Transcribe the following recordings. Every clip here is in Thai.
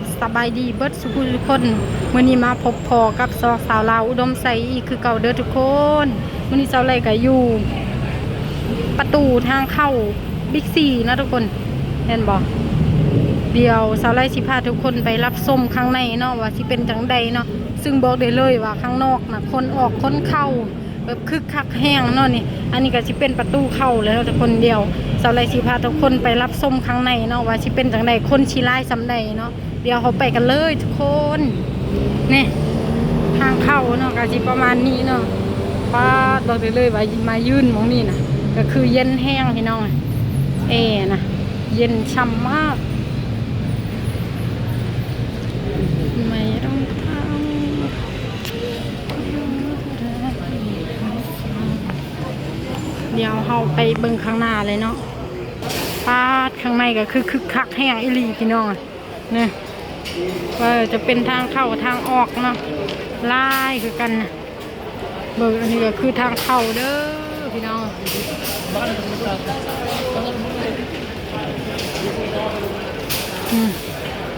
บสบายดีเบิดสุขุทุกคนมื้อนี้มาพบพอกับสองสาวลาวอุดมใสอีกคือเก่าเด้อทุกคนมื้อนี้เจ้าไรก็อยู่ ประตูทางเข้าบิ๊กซีนะทุกคนเห็นบ่เดี๋ยวสาวไรสิพาทุกคนไปรับส้มข้างในเนาะว่าสิเป็นจังใดเนาะซึ่งบอกได้เลยว่าข้างนอกนะคนออกคนเข้าแบบคึกคักแห้งเนาะนี่ อันนี้ก็สิเป็นประตูเข้าแล้วทุกคนเดียวสาวไรสิพาทุกคนไปรับส้มข้างในเนาะว่าสิเป็นจังใดคนชีไล่สำใดเนาะ เดี๋ยวเขาไปกันเลยทุกคนนี่ทางเข้าเนาะก็สิประมาณนี้เนาะป้าดบอกเลยว่ามายื่นมองนี่นะก็คือเย็นแห้งพี่น้องอะเอนะเย็นช่ำมากไม่ต้องทำเดี๋ยวเราไปเบิ่งข้างหน้าเลยเนาะป้าข้างในก็คือคึกคักแห้งอีหลีพี่น้องอะเนี่ย ว่าจะเป็นทางเข้าทางออกเนาะไล่คือกันนะเบิ่งอันนี้ก็คือทางเข้าเด้อพี่น้อง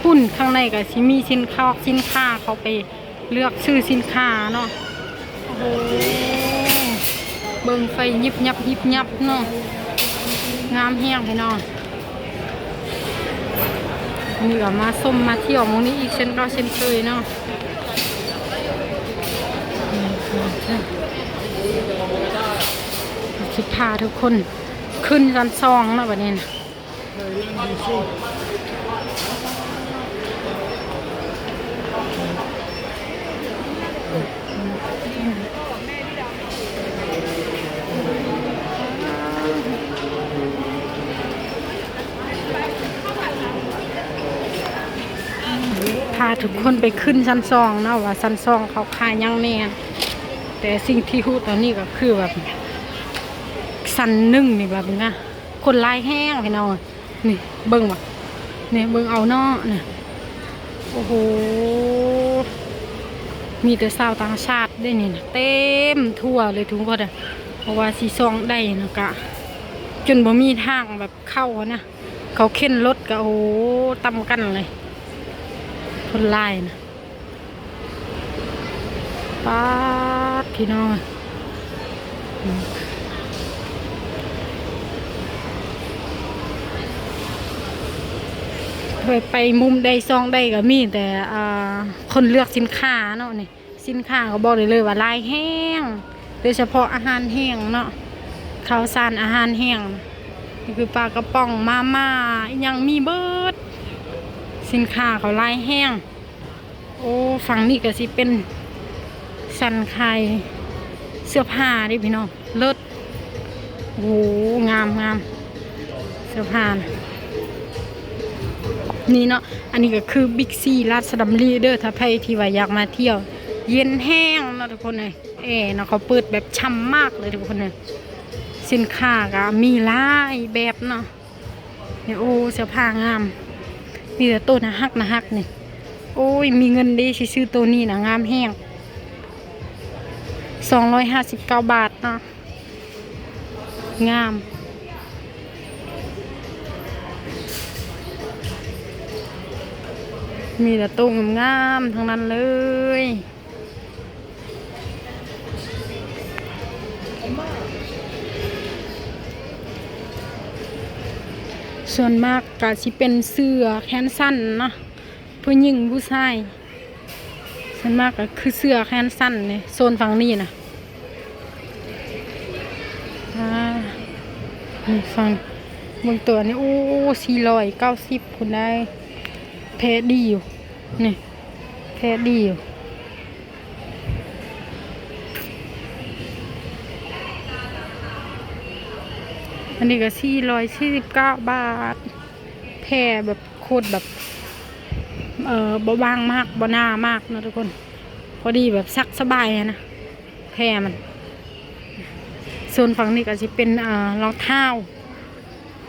หุ่นข้างในก็สิมีสินค้าสินค้าเขาไปเลือกซื้อสินค้าเนาะโอ้โหเบิ่งไฟยิบยับยิบยับเนาะงามแห้งพี่น้อง นี่ก็มาส้มมาเที่ยวมองนี้อีกเช่นเราเช่นเคยเนาะคิดพาทุกคนขึ้นกันซองนะวันนี้นะ ทุกคนไปขึ้นชั้นซองเนาะว่าชั้นซองเขาขายยังแน่แต่สิ่งที่พูดตอนนี้ก็คือแบบสันหนึ่งนี่แบบนี้นะคนลายแห้งพี่น้องนี่เบิ้งว่ะนี่เบิ้งเอาเนาะนี่โอ้โหมีแต่สาวต่างชาติได้นี่นะเต็มทั่วเลยทุกคนอะเพราะว่าสีซองได้นะกะจนบ่มีทางแบบเข้านะเขาเข็นรถก็โอ้โหตำกันเลย คนไล่นะป้าพี่น้องอืมเคยไปมุมใดซองใดก็มีแต่คนเลือกสินค้าเนาะนี่สินค้าก็บอกเลยเลยว่าลายแห้ง โดยเฉพาะอาหารแห้งเนาะข้าวสารอาหารแห้งนี่คือปลากระป๋องมาม่าอยังมีเบิด สินค้าเขาลายแห้ง โอ้ฝั่งนี้ก็สิเป็นสันไข่เสื้อผ้าดิพี่น้องเลิศโอ้งามงามเสื้อผ้านี่เนาะอันนี้ก็คือบิ๊กซีราชดำรีเด้อถ้าใครที่ว่าอยากมาเที่ยว เย็นแห้งเนาะทุกคนเลยเอ๋เนาะเขาเปิดแบบช่ำมากเลยทุกคนเลยสินค้าก็มีหลายแบบเนาะเนี่ยโอ้เสื้อผ้างาม มีแต่ตัวนะฮักนะฮักนี่โอ้ย มีเงินดีซื้อตัวนี้นะงามแห้งสองร้อยห้าสิบเก้าบาทนะงามมีแต่ตัวงามๆทั้งนั้นเลย ส่วนมากก็สิเป็นเสื้อแขนสั้นเนาะผู้หญิงผู้ชายส่วนมากก็คือเสื้อแขนสั้นเนี่ยโซนฝั่งนี้นะฟังเบางตัวนี่โอ้สี่ร้อยเก้าสิบคุณได้แพ้ดีอยู่นี่แพ้ดีอยู่ อันนี้ก็สี่ร้อยสี่สิบเก้าบาท แพร่แบบโคตรแบบ เออบ่บางมากบ่หนามากนะทุกคน พอดีแบบซักสบายนะ แพร่มัน ส่วนฝั่งนี้ก็จะเป็นอ่ารองเท้า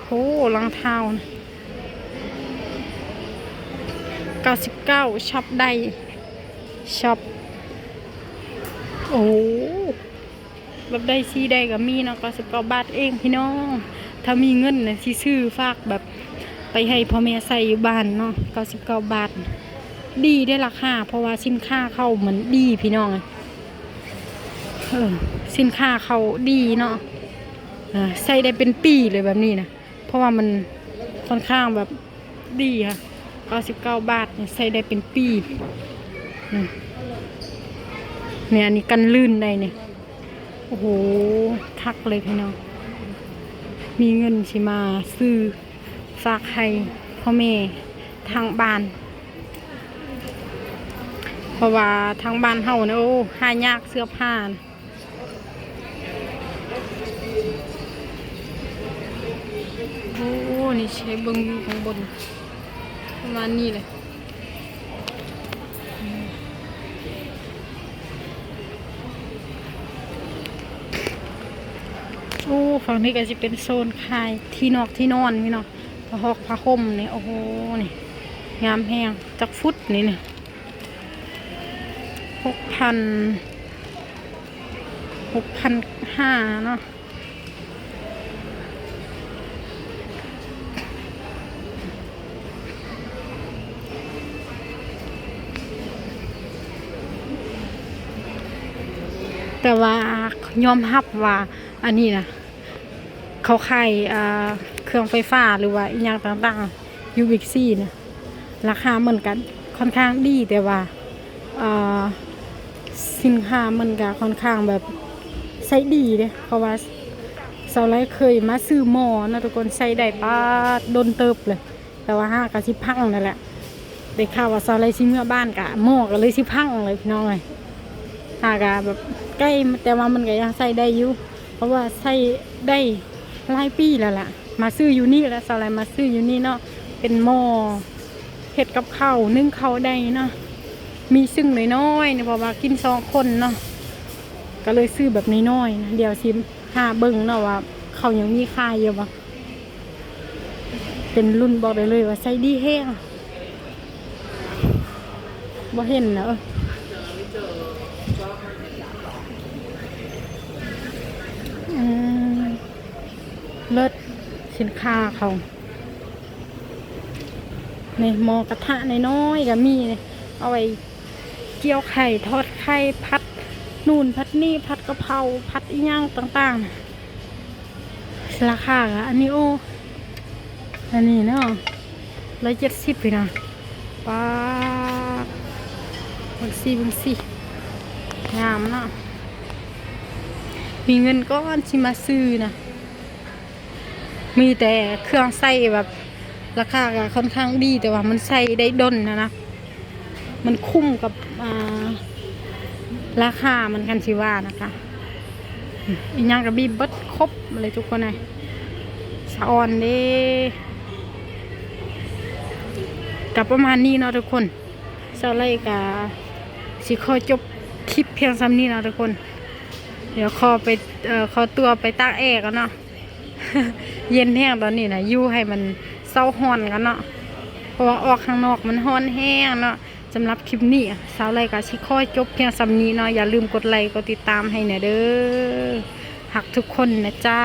โอ้รองเท้านะเก้าสิบเก้าช็อปได้ช็อปโอ้ แบบได้ซีได้ก็มีเนาะก็สิบเก้าบาทเองพี่น้อง ถ้ามีเงินนะที่ซื้อฝากแบบไปให้พ่อแม่ใส่อยู่บ้านเนาะเก้าสิบเก้าบาท ดีได้ราคาเพราะว่าสินค้าเขาเหมือนดีพี่น้องเออสินค้าเขาดีเนาะใส่ได้เป็นปีเลยแบบนี้นะเพราะว่ามันค่อนข้างแบบดีค่ะ99บาทเนี่ยใส่ได้เป็นปีเนี่ยอันนี้กันลื่นได้เนี่ย โอ้โหทักเลยพี่น้อง มีเงินสิมาซื้อฝากให้พ่อแม่ทางบ้าน เพราะว่าทางบ้านเฮาเนี่ยโอ้หายากเสื้อผ้านโอ้ นี่ใช้เบิ้งอยู่ข้างบน ประมาณนี้เลย ฝั่งนี้ก็จะเป็นโซนคายที่นอกที่นอนพี่เนาะผ้าหอกผ้าห่มนี่โอ้โหนี่งามแห้งจักฟุตนี่เนี่ยหกพันหกพันห้าเนาะแต่ว่ายอมรับว่าอันนี้นะ เขาขายเครื่องไฟฟ้าหรือว่าอีกอย่างต่างๆยูบิกซี่นะราคาเหมือนกันค่อนข้างดีแต่ว่าสินค้ามันก็ค่อนข้างแบบใช้ดีเลยเพราะว่าเสาไลเคยมาซื้อหมอนะทุกคนใช้ได้ป้าดโดนเติบเลย แต่ว่าห้ากะสิพังนั่นแหละได้ข่าวว่าเสาไลชิเมื่อบ้านกะหมอก็เลยสิพังเลยพี่น้องเลยห้ากะแบบใกล้แต่ว่ามันก็ยังใส่ได้อยู่เพราะว่าใส่ได้ หลายปีแล้วล่ะ มาซื้ออยู่นี่แล้วสไลมาซื้ออยู่นี่เนาะเป็นหม้อเห็ดกับข้าวนึ่งข้าวได้เนาะมีซึ่งน้อยๆเนี่ยเพราะว่ากินสองคนเนาะก็เลยซื้อแบบน้อยๆนะเดี๋ยวซิมหาเบิ่งเนาะว่าเขายังมีค่าเยอะบ่เป็นรุ่นบอกได้เลยว่าใส่ดีแห้งบ่เห็นเนอะ เลิศสินค้าเขาในหม้อกระทะในน้อยๆก็มีเนี่ยเอาไว้เจียวไข่ทอดไข่พัดนู่นพัดนี่พัดกะเพราพัดอีหย่างต่างๆราคาอะอันนี้โอ้อันนี้เนาะร้อยเจ็ดสิบเลยนะป้าบังซีบังซีงามเนาะมีเงินก้อนที่มาซื้อนะ มีแต่เครื่องใส่แบบราคาก็ค่อนข้างดีแต่ว่ามันใส่ได้ดนนะนะ มันคุ้มกับอ่าราคามันกันชิว่านะคะอีกอย่างกับบีบเบิดครบเลยทุกคนเลยสะออนเด้กับประมาณนี้เนาะทุกคนเจ้าไล่กับสิขอจบคลิปเพียงซ้ำนี้เนาะทุกคน เดี๋ยวขอไปเอ่อขอตัวไปตากแอร์กันเนาะ เย็นแห้งตอนนี้นะยู่ให้มันเศร้าห้อนกันเนาะเพราะว่าออกข้างนอกมันห้อนแห้งเนาะสำหรับคลิปนี้สาวไลกาชิค่อยจบเพียงสำนี้เนาะอย่าลืมกดไลค์กดติดตามให้หน่อยเด้อหักทุกคนนะจ๊ะ